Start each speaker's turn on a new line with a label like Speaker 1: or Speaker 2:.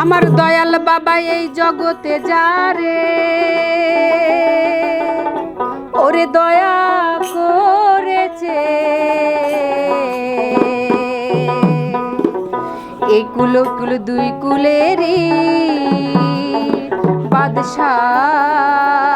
Speaker 1: আমার দয়াল বাবা এই জগতে যারে। ওরে দয়া করেছে। এই কুলো কুলো দুই কুলেরই বাদশাহ।